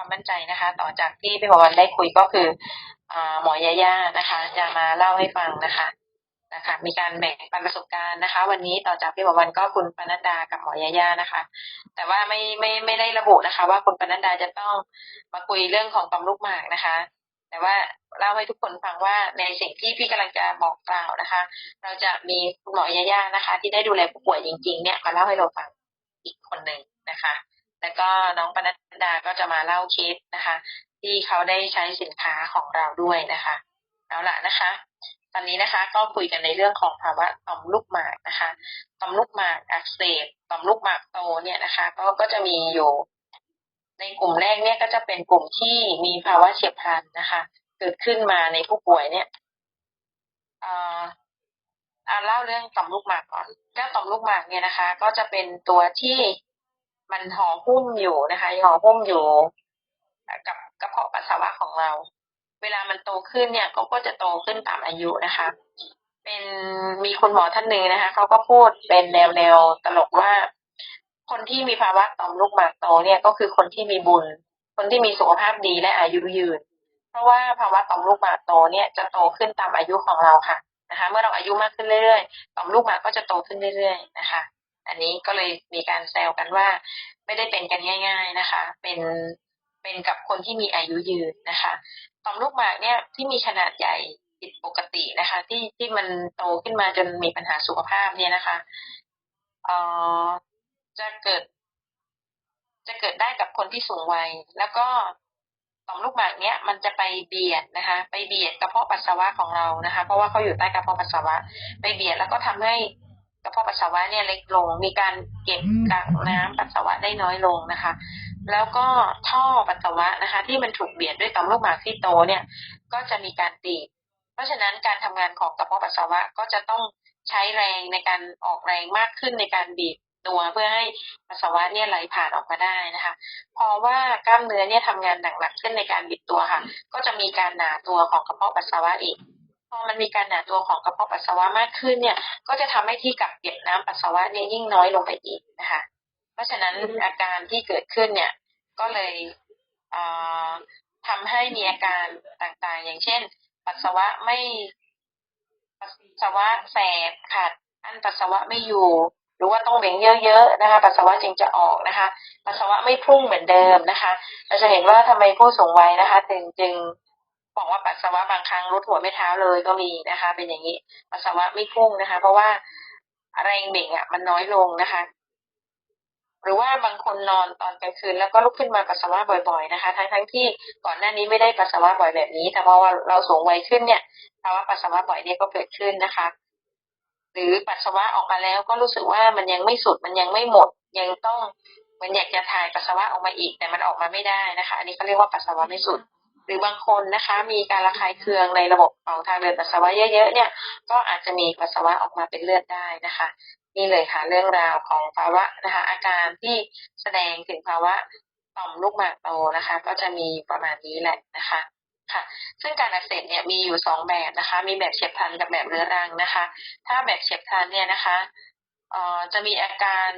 ความมั่นใจนะคะ ต่อจากที่พี่หมอวันได้คุยก็คืออหมอยาย่านะคะ จะมาเล่าให้ฟังนะคะนะคะ มีการแบ่งปันประสบการณ์นะคะ วันนี้ต่อจากพี่หมอวันก็คุณปนัดดากับหมอยาย่านะคะ แต่ว่าไม่ไม่ไม่ได้ระบุนะคะ ว่าคุณปนัดดาจะต้องมาคุยเรื่องของตอมลูกหมากนะคะ แต่ว่าเล่าให้ทุกคนฟังว่าในสิ่งที่พี่กำลังจะบอกกล่าวนะคะ เราจะมีคุณหมอยาย่านะคะ ที่ได้ดูแลผู้ป่วยจริง ๆ เนี่ยมาเล่าให้เราฟังอีกคนหนึ่งนะคะ แล้วก็น้องปนัดดาก็จะมาเล่าเคสนะคะ ที่เขาได้ใช้สินค้าของเราด้วยนะคะ เอาละนะคะ ตอนนี้นะคะก็คุยกันในเรื่องของภาวะต่อมลูกหมากนะคะต่อมลูกหมากอักเสบต่อมลูกหมากโตเนี่ยนะคะก็ก็จะมีอยู่ในกลุ่มแรกเนี่ยก็จะเป็นกลุ่มที่มีภาวะเฉียบพลันนะคะ เกิดขึ้นมาในผู้ป่วยเนี่ยเอ่อเอาเล่าเรื่องต่อมลูกหมากก่อนเจ้าต่อมลูกหมากเนี่ยนะคะ ก็จะเป็นตัวที่ มันห่อหุ้มอยู่นะคะห่อหุ้มอยู่ กับกระเพาะปัสสาวะของเรา เวลามันโตขึ้นเนี่ยก็ก็จะโตขึ้นตามอายุนะคะ เป็นมีคุณหมอท่านหนึ่งนะคะเขาก็พูดเป็นแนวแนวตลกว่า คนที่มีภาวะต่อมลูกหมากโตเนี่ยก็คือคนที่มีบุญ คนที่มีสุขภาพดีและอายุยืน เพราะว่าภาวะต่อมลูกหมากโตเนี่ยจะโตขึ้นตามอายุของเราค่ะนะคะ เมื่อเราอายุมากขึ้นเรื่อยๆต่อมลูกหมากก็จะโตขึ้นเรื่อยๆนะคะ อันนี้ก็เลยมีการแซวกันว่า ไม่ได้เป็นกันง่าย ๆนะคะ เป็นเป็นกับคนที่มีอายุยืนนะคะต่อมลูกหมากเนี่ยที่มีขนาดใหญ่ผิดปกตินะคะ ที่ที่มันโตขึ้นมาจนมีปัญหาสุขภาพเนี่ยนะคะเอ่อจะเกิด จะเกิดได้กับคนที่สูงวัย แล้วก็ต่อมลูกหมากเนี้ยมันจะไปเบียดนะคะ ไปเบียดกระเพาะปัสสาวะของเรานะคะ เพราะว่าเขาอยู่ใต้กระเพาะปัสสาวะ ไปเบียดแล้วก็ทำให้ กระเพาะปัสสาวะเนี่ยเล็กลง มีการเก็บกักน้ำปัสสาวะได้น้อยลงนะคะ แล้วก็ท่อปัสสาวะนะคะ ที่มันถูกเบียดด้วยต่อมลูกหมากที่โตเนี่ยก็จะมีการตีบ เพราะฉะนั้นการทำงานของกระเพาะปัสสาวะก็จะต้องใช้แรงในการออกแรงมากขึ้นในการบีบตัวเพื่อให้ปัสสาวะเนี่ยไหลผ่านออกมาได้นะคะเพราะว่ากล้ามเนื้อเนี่ยทำงานหนักๆขึ้นในการบิดตัวค่ะ ก็จะมีการหนาตัวของกระเพาะปัสสาวะอีก พอมันมีการหนาตัวของกระเพาะปัสสาวะมากขึ้นเนี่ย ก็จะทำให้ที่กักเก็บน้ำปัสสาวะเนี่ยยิ่งน้อยลงไปอีกนะคะ เพราะฉะนั้นอาการที่เกิดขึ้นเนี่ย ก็เลยเอ่อทำให้มีอาการต่างๆ อย่างเช่น ปัสสาวะไม่ ปัสสาวะแสบขัดอันปัสสาวะไม่อยู่ หรือว่าต้องเบ่งเยอะๆนะคะ ปัสสาวะจึงจะออกนะคะ ปัสสาวะไม่พุ่งเหมือนเดิมนะคะ เราจะเห็นว่าทำไมผู้สูงวัยนะคะ ถึงจึง บอกว่าปัสสาวะบางครั้งรดหัวไม่เท้าเลยก็มีนะคะ เป็นอย่างนี้ปัสสาวะไม่พุ่งนะคะ เพราะว่าแรงเบ่งอะ มันน้อยลงนะคะ หรือว่าบางคนนอนตอนกลางคืนแล้วก็ลุกขึ้นมาปัสสาวะบ่อย ๆนะคะ ทั้งทั้งๆที่ก่อนหน้านี้ไม่ได้ปัสสาวะบ่อยแบบนี้ แต่พอว่าเราสูงวัยขึ้นเนี่ยภาวะปัสสาวะบ่อยเนี่ยก็เกิดขึ้นนะคะ หรือปัสสาวะออกมาแล้วก็รู้สึกว่ามันยังไม่สุดมันยังไม่หมดยังต้องมือนอยากจะถ่ายปัสสาวะออกมาอีก แต่มันออกมาไม่ได้นะคะ อันนี้เขาเรียกว่าปัสสาวะไม่สุด รือบางคนนะคะมีการระคายเคืองในระบบของทางเดินปัสสาวะเยอะๆเนี่ยก็อาจจะมีปัสสาวะออกมาเป็นเลือดได้นะคะนี่เลยค่ะเรื่องราวของภาวะนะคะอาการที่แสดงถึงภาวะต่อมลูกหมากโตนะคะ ก็จะมีประมาณนี้แหละนะคะค่ะซึ่งการอักเสบเนี่ยมีอยู่สองแบบนะคะ มีแบบเฉียบพลันกับแบบเรื้อรังนะคะ ถ้าแบบเฉียบพลันเนี่ยนะคะเอ่อจะมีอาการ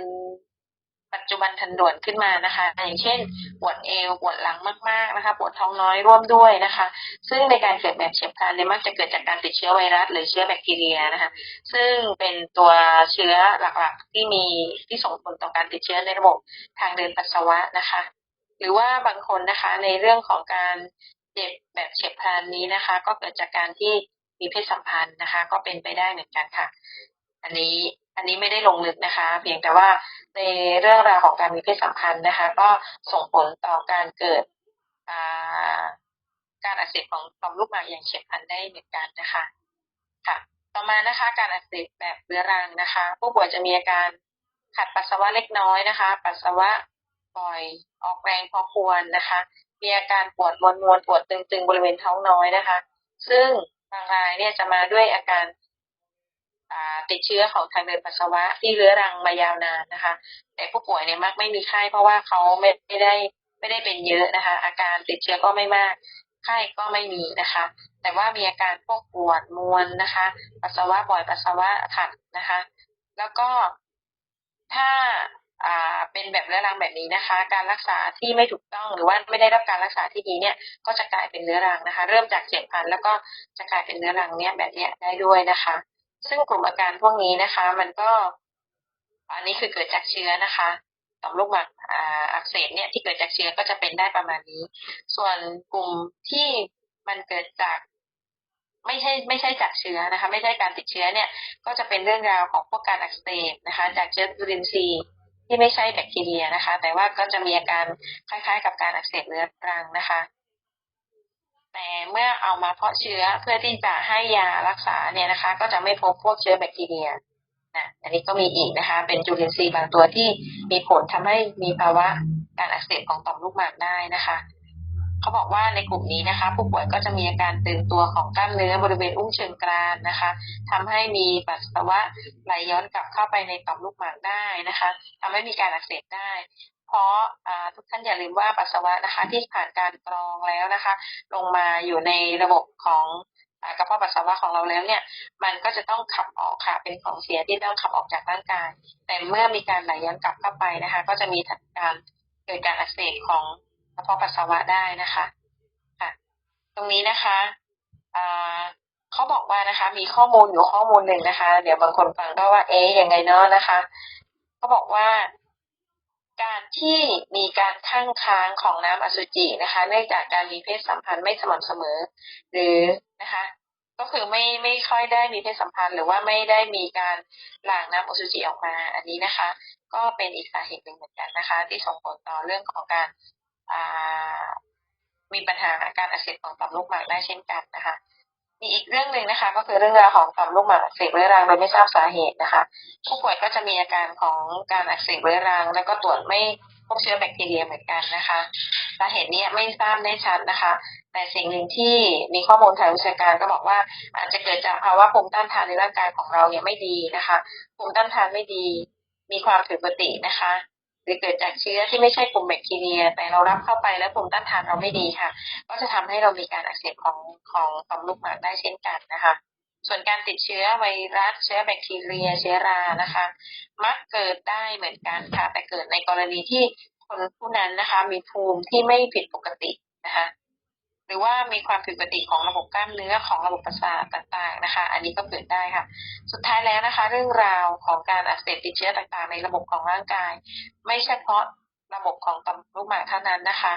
ปัจจุบันทันด่วนขึ้นมานะคะ อย่างเช่นปวดเอวปวดหลังมากๆนะคะปวดท้องน้อยร่วมด้วยนะคะ ซึ่งในการเกิดแบบเฉียบพลันเนี่ยมักจะเกิดจากการติดเชื้อไวรัส หรือเชื้อแบคทีเรียนะคะ ซึ่งเป็นตัวเชื้อหลักๆที่มีที่ส่งผลต่อการติดเชื้อในระบบทางเดินปัสสาวะนะคะ หรือว่าบางคนนะคะในเรื่องของการเจ็บแบบเฉียบพลันนี้นะคะ ก็เกิดจากการที่มีเพศสัมพันธ์นะคะ ก็เป็นไปได้เหมือนกันค่ะ อันนี้ อันนี้ไม่ได้ลงลึกนะคะ เพียงแต่ว่าในเรื่องราวของการมีเพศสัมพันธ์นะคะ ก็ส่งผลต่อการเกิดการอักเสบของต่อมลูกหมากอย่างเฉียบพลันได้เหมือนกันนะคะค่ะ ต่อมานะคะการอักเสบแบบเรื้อรังนะคะ ผู้ป่วยจะมีอาการขัดปัสสาวะเล็กน้อยนะคะ ปัสสาวะบ่อยออกแรงพอควรนะคะ มีอาการปวดมวนมวนๆปวดตึงๆบริเวณท้องน้อยนะคะ ซึ่งบางรายเนี่ยจะมาด้วยอาการ ติดเชื้อของทางเดินปัสสาวะที่เรื้อรังมายาวนานนะคะ แต่ผู้ป่วยเนี่ยมักไม่มีไข้เพราะว่าเขาไม่ไม่ได้ไม่ได้เป็นเยอะนะคะ อาการติดเชื้อก็ไม่มากไข้ก็ไม่มีนะคะ แต่ว่ามีอาการพวกปวดมวนนะคะ ปัสสาวะบ่อยปัสสาวะขัดนะคะ แล้วก็ถ้าอ่าเป็นแบบเรื้อรังแบบนี้นะคะ การรักษาที่ไม่ถูกต้องหรือว่าไม่ได้รับการรักษาที่ดีเนี่ยก็จะกลายเป็นเรื้อรังนะคะ เริ่มจากเฉียบพลันแล้วก็จะกลายเป็นเรื้อรังเนี่ยแบบเนี้ยได้ด้วยนะคะ ซึ่งกลุ่มอาการพวกนี้นะคะ มันก็ อันนี้คือเกิดจากเชื้อนะคะต่อมลูกหมากอ่าอักเสบเนี่ยที่เกิดจากเชื้อก็จะเป็นได้ประมาณนี้ ส่วนกลุ่มที่มันเกิดจาก ไม่ใช่ไม่ใช่จากเชื้อนะคะ ไม่ใช่การติดเชื้อเนี่ย ก็จะเป็นเรื่องราวของพวกการอักเสบนะคะ จากเชื้อจุลินทรีย์ที่ไม่ใช่แบคทีเรียนะคะ แต่ว่าก็จะมีอาการคล้ายๆ กับการอักเสบเรื้อรังนะคะ แต่เมื่อเอามาเพาะเชื้อเพื่อที่จะให้ยารักษาเนี่ยนะคะ ก็จะไม่พบพวกเชื้อแบคทีเรียนะอันนี้ก็มีอีกนะคะ เป็นจุลินทรีย์บางตัวที่มีผลทำให้มีภาวะการอักเสบของต่อมลูกหมากได้นะคะเขาบอกว่าในกลุ่มนี้นะคะ ผู้ป่วยก็จะมีอาการตึงตัวของกล้ามเนื้อบริเวณอุ้งเชิงกรานนะคะทำให้มีปัสสาวะไหลย้อนกลับเข้าไปในต่อมลูกหมากได้นะคะทำให้มีการอักเสบได้ เพราะทุกท่านอย่าลืมว่าปัสสาวะนะคะ ที่ผ่านการกรองแล้วนะคะ ลงมาอยู่ในระบบของอกระเพาะปัสสาวะของเราแล้วเนี่ย มันก็จะต้องขับออกค่ะ เป็นของเสียที่ต้องขับออกจากร่างกาย แต่เมื่อมีการไหลย้อนกลับเข้าไปนะคะ ก็จะมีการเกิดการอักเสบของกระเพาะปัสสาวะได้นะคะค่ะ ตรงนี้นะคะเขาบอกว่านะคะ มีข้อมูลอยู่ข้อมูลหนึ่งนะคะ เดี๋ยวบางคนฟังก็ว่า เอ๊ยยังไงเนาะนะคะเขาบอกว่า การที่มีการข้างค้างของน้ำอสุจินะคะ เนื่องจากการมีเพศสัมพันธ์ไม่สม่ำเสมอ หรือนะคะ ก็คือไม่ไม่ค่อยได้มีเพศสัมพันธ์ หรือว่าไม่ได้มีการหลั่งน้ำอสุจิออกมา อันนี้นะคะ ก็เป็นอีกสาเหตุหนึ่งเหมือนกันนะคะ ที่ส่งผลต่อเรื่องของการอ่ามีปัญหาการอักเสบของต่อมลูกหมากได้เช่นกันนะคะ มีอีกเรื่องหนึ่งนะคะ ก็คือเรื่องราวของต่อมลูกหมากอักเสบเรื้อรังโดยไม่ทราบสาเหตุนะคะ ผู้ป่วยก็จะมีอาการของการอักเสบเรื้อรัง แล้วก็ตรวจไม่พบเชื้อแบคทีเรียเหมือนกันนะคะสาเหตุนี้ไม่ทราบแน่ชัดนะคะ แต่สิ่งหนึ่งที่มีข้อมูลทางวิชาการก็บอกว่า อาจจะเกิดจากภาวะภูมิต้านทานในร่างกายของเราเนี่ยไม่ดีนะคะภูมิต้านทานไม่ดี มีความผิดปกตินะคะ หรือเกิดจากเชื้อที่ไม่ใช่กลุ่มแบคทีเรีย แต่เรารับเข้าไปแล้วภูมิต้านทานเราไม่ดีค่ะ ก็จะทำให้เรามีการอักเสบของของต่อมลูกหมากได้เช่นกันนะคะ ส่วนการติดเชื้อไวรัสเชื้อแบคทีเรีย เชื้อรานะคะ มักเกิดได้เหมือนกันค่ะ แต่เกิดในกรณีที่คนผู้นั้นนะคะ มีภูมิที่ไม่ผิดปกตินะคะ รือว่ามีความผิดปกติของระบบกล้ามเนื้อของระบบประสาทต่างๆนะคะ อันนี้ก็เกิดได้ค่ะ สุดท้ายแล้วนะคะ เรื่องราวของการอักเสบติดเชื้อต่างๆ ในระบบของร่างกาย ไม่เฉพาะระบบของต่อมลูกหมากเท่านั้นนะคะ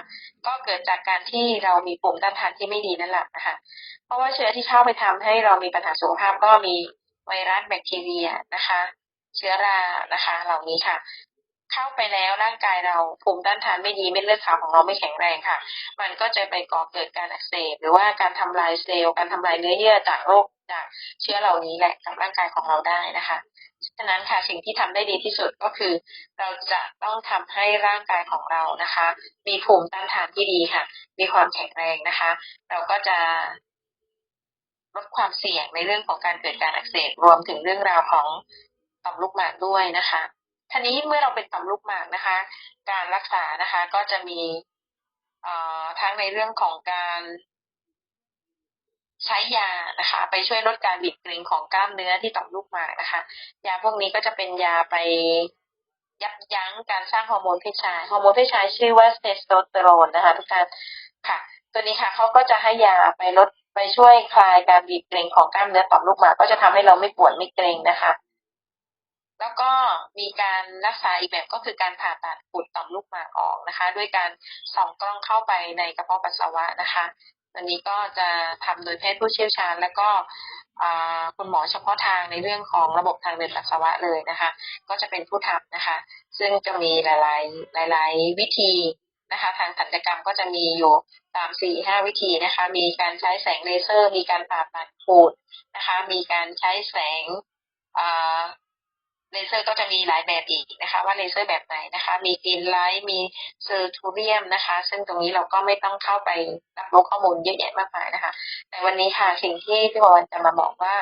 ก็เกิดจากการที่เรามีภูมิต้านทานที่ไม่ดีนั่นแหละนะคะ เพราะว่าเชื้อที่เข้าไปทำให้เรามีปัญหาสุขภาพก็มีไวรัสแบคทีเรียนะคะ เชื้อรานะคะ เหล่านี้ค่ะ เข้าไปแล้วร่างกายเราภูมิต้านทานไม่ดีเม็ดเลือดขาวของเราไม่แข็งแรงค่ะ มันก็จะไปก่อเกิดการอักเสบหรือว่าการทำลายเซลล์การทำลายเนื้อเยื่อจากโรคจากเชื้อเหล่านี้แหละกับร่างกายของเราได้นะคะฉะนั้นค่ะสิ่งที่ทำได้ดีที่สุดก็คือ เราจะต้องทำให้ร่างกายของเรานะคะ มีภูมิต้านทานที่ดีค่ะ มีความแข็งแรงนะคะ เราก็จะลดความเสี่ยงในเรื่องของการเกิดการอักเสบรวมถึงเรื่องราวของต่อมลูกหมากด้วยนะคะ ทีนี้เมื่อเราเป็นต่อมลูกหมากนะคะ การรักษานะคะก็จะมีทั้งในเรื่องของการใช้ยานะคะ ไปช่วยลดการบีบเกร็งของกล้ามเนื้อที่ต่อมลูกหมากนะคะ ยาพวกนี้ก็จะเป็นยาไปยับยั้งการสร้างฮอร์โมนเพศชายฮอร์โมนเพศชายชื่อว่าเทสโทสเตอโรนนะคะทุกท่านค่ะ ตัวนี้ค่ะเขาก็จะให้ยาไปลดไปช่วยคลายการบีบเกร็งของกล้ามเนื้อต่อมลูกหมากก็จะทำให้เราไม่ปวดไม่เกร็งนะคะ แล้วก็มีการรักษาอีกแบบก็คือการผ่าตัดขุดต่อมลูกหมากออกนะคะ ด้วยการส่องกล้องเข้าไปในกระเพาะปัสสาวะนะคะอันนี้ก็จะทำโดยแพทย์ผู้เชี่ยวชาญ แล้วก็คุณหมอเฉพาะทางในเรื่องของระบบทางเดินปัสสาวะเลยนะคะ ก็จะเป็นผู้ทำนะคะ ซึ่งจะมีหลายๆหลาย ๆ วิธีนะคะ ทางศัลยกรรมก็จะมีอยู่สามสี่ห้าวิธีนะคะ มีการใช้แสงเลเซอร์ มีการผ่าตัดขูดนะคะ มีการใช้แสง เลเซอร์ก็จะมีหลายแบบอีกนะคะ ว่าเลเซอร์แบบไหนนะคะ มีกรีนไลท์มีเซอร์ทูเรียมนะคะ ซึ่งตรงนี้เราก็ไม่ต้องเข้าไปรับรู้ข้อมูลเยอะแยะมากมายนะคะ แต่วันนี้ค่ะสิ่งที่พี่บอลจะมาบอกว่า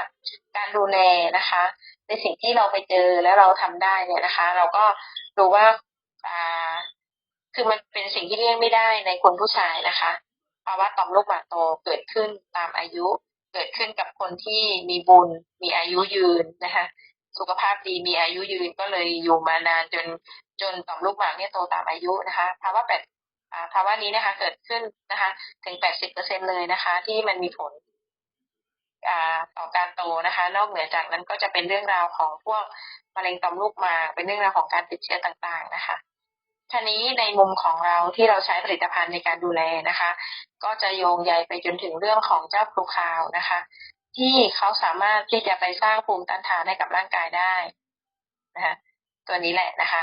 การดูแลนะคะ ในสิ่งที่เราไปเจอแล้วเราทำได้เนี่ยนะคะ เราก็ดูว่าอ่าคือมันเป็นสิ่งที่เลี่ยงไม่ได้ในคนผู้ชายนะคะภาวะต่อมลูกหมากโตเกิดขึ้นตามอายุ เกิดขึ้นกับคนที่มีบุญมีอายุยืนนะคะ สุขภาพดีมีอายุยืนก็เลยอยู่มานานจนจนต่อมลูกหมากเนี่ยโตตามอายุนะคะภาวะแปดอ่าภาวะนี้นะคะ เกิดขึ้นนะคะถึง 80%เลยนะคะ ที่มันมีผลอ่าต่อการโตนะคะ นอกเหนือจากนั้นก็จะเป็นเรื่องราวของพวกมะเร็งต่อมลูกหมากเป็นเรื่องราวของการติดเชื้อต่างๆนะคะทีนี้ในมุมของเราที่เราใช้ผลิตภัณฑ์ในการดูแลนะคะ ก็จะโยงใยไปจนถึงเรื่องของเจ้าพลูคาวนะคะ ที่เขาสามารถที่จะไปสร้างภูมิต้านทานให้กับร่างกายได้นะคะตัวนี้แหละนะคะ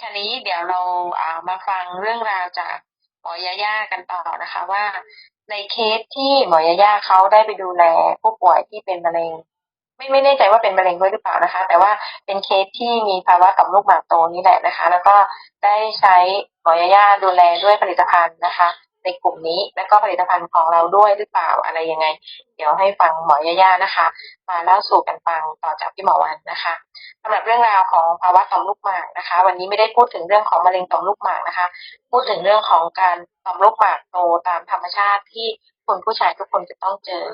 ทีนี้เดี๋ยวเราเอามาฟังเรื่องราวจากหมอยาย่ากันต่อนะคะ ว่าในเคสที่หมอยาย่าเขาได้ไปดูแลผู้ป่วยที่เป็นมะเร็ง ไม่ไม่แน่ใจว่าเป็นมะเร็งด้วยหรือเปล่านะคะ แต่ว่าเป็นเคสที่มีภาวะต่อมลูกหมากโตนี่แหละนะคะ แล้วก็ได้ใช้หมอยาย่าดูแลด้วยผลิตภัณฑ์นะคะ ในกลุ่มนี้ แล้วก็ผลิตภัณฑ์ของเราด้วยหรือเปล่าอะไรยังไง เดี๋ยวให้ฟังหมอยาย่านะคะ มาเล่าสู่กันฟังต่อจากพี่หมอวันนะคะสำหรับเรื่องราวของภาวะต่อมลูกหมากนะคะ วันนี้ไม่ได้พูดถึงเรื่องของมะเร็งต่อมลูกหมากนะคะ พูดถึงเรื่องของการต่อมลูกหมากโตตามธรรมชาติที่คนผู้ชายทุกคนจะต้องเจอ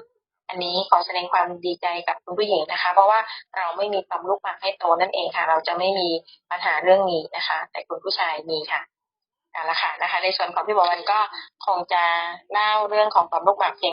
อันนี้ขอแสดงความดีใจกับคุณผู้หญิงนะคะ เพราะว่าเราไม่มีต่อมลูกหมากให้โตนั่นเองค่ะ เราจะไม่มีปัญหาเรื่องนี้นะคะ แต่คุณผู้ชายมีค่ะ เอาละค่ะนะคะ ในส่วนของพี่บอวันก็คงจะเล่าเรื่องของต่อมลูกหมากเพียง